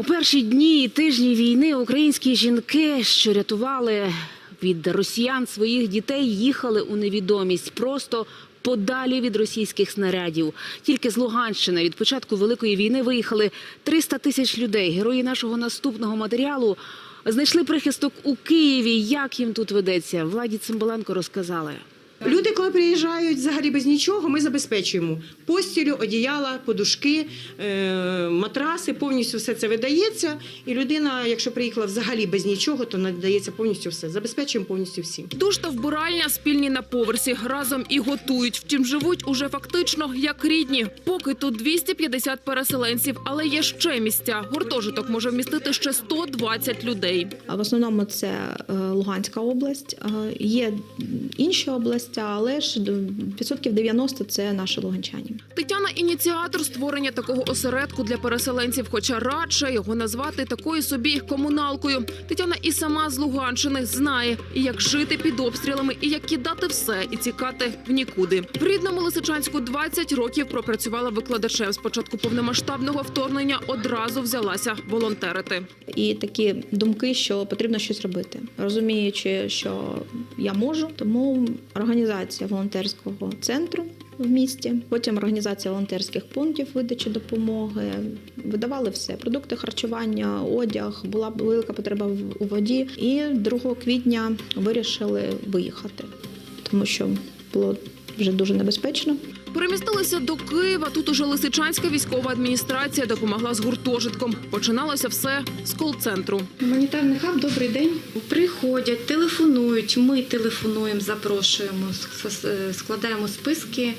У перші дні і тижні війни українські жінки, що рятували від росіян своїх дітей, їхали у невідомість просто подалі від російських снарядів. Тільки з Луганщини від початку великої війни виїхали 300 тисяч людей. Герої нашого наступного матеріалу знайшли прихисток у Києві. Як їм тут ведеться? Владі Цимбаленко розказали. Люди, коли приїжджають взагалі без нічого, ми забезпечуємо постілю, одіяла, подушки, е, матраси, повністю все це видається. І людина, якщо приїхала взагалі без нічого, то надається повністю все. Забезпечуємо повністю всім. Душ та вбиральня спільні на поверсі. Разом і готують. Втім, живуть уже фактично як рідні. Поки тут 250 переселенців, але є ще місця. Гуртожиток може вмістити ще 120 людей. А В основному це е, Луганська область. Е, Є інші області, але ж відсотків 90 – це наші луганчані. Тетяна ініціатор створення такого осередку для переселенців, хоча радше його назвати такою собі комуналкою. Тетяна і сама з Луганщини знає, і як жити під обстрілами, і як кидати все і тікати в нікуди. В рідному Лисичанську 20 років пропрацювала викладачем. Спочатку повномасштабного вторгнення одразу взялася волонтерити. І такі думки, що потрібно щось робити, розуміючи, що я можу, тому організація волонтерського центру в місті, потім організація волонтерських пунктів видачі допомоги. Видавали все: продукти харчування, одяг, була велика потреба у воді. І 2 квітня вирішили виїхати, тому що було вже дуже небезпечно. Перемістилися до Києва. Тут уже Лисичанська військова адміністрація допомогла з гуртожитком. Починалося все з кол-центру. Гуманітарний хаб, добрий день. Приходять, телефонують. Ми телефонуємо, запрошуємо, с- складаємо списки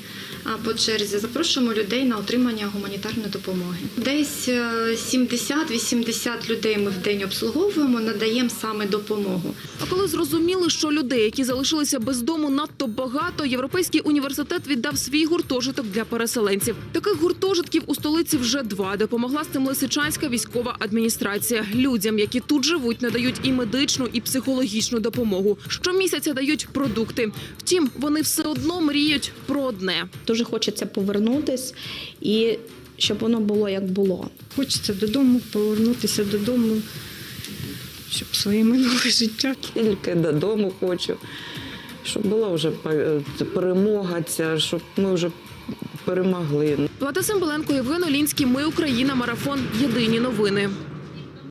по черзі. Запрошуємо людей на отримання гуманітарної допомоги. Десь е, 70-80 людей ми в день обслуговуємо, надаємо саме допомогу. А коли зрозуміли, що людей, які залишилися без дому, надто багато, європейський університет віддав свій гуртожиток для переселенців. Таких гуртожитків у столиці вже два. Допомогла з цим Лисичанська військова адміністрація. Людям, які тут живуть, надають і медичну, і психологічну допомогу. Щомісяця дають продукти. Втім, вони все одно мріють про одне. Дуже хочеться повернутись і щоб воно було як було. Хочеться додому повернутися додому, щоб своє минуле життя. Тільки додому хочу, щоб була вже пе- перемога ця, щоб ми вже перемогли. Влада Симбаленко Євген Олінський. Ми Україна. Марафон. Єдині новини.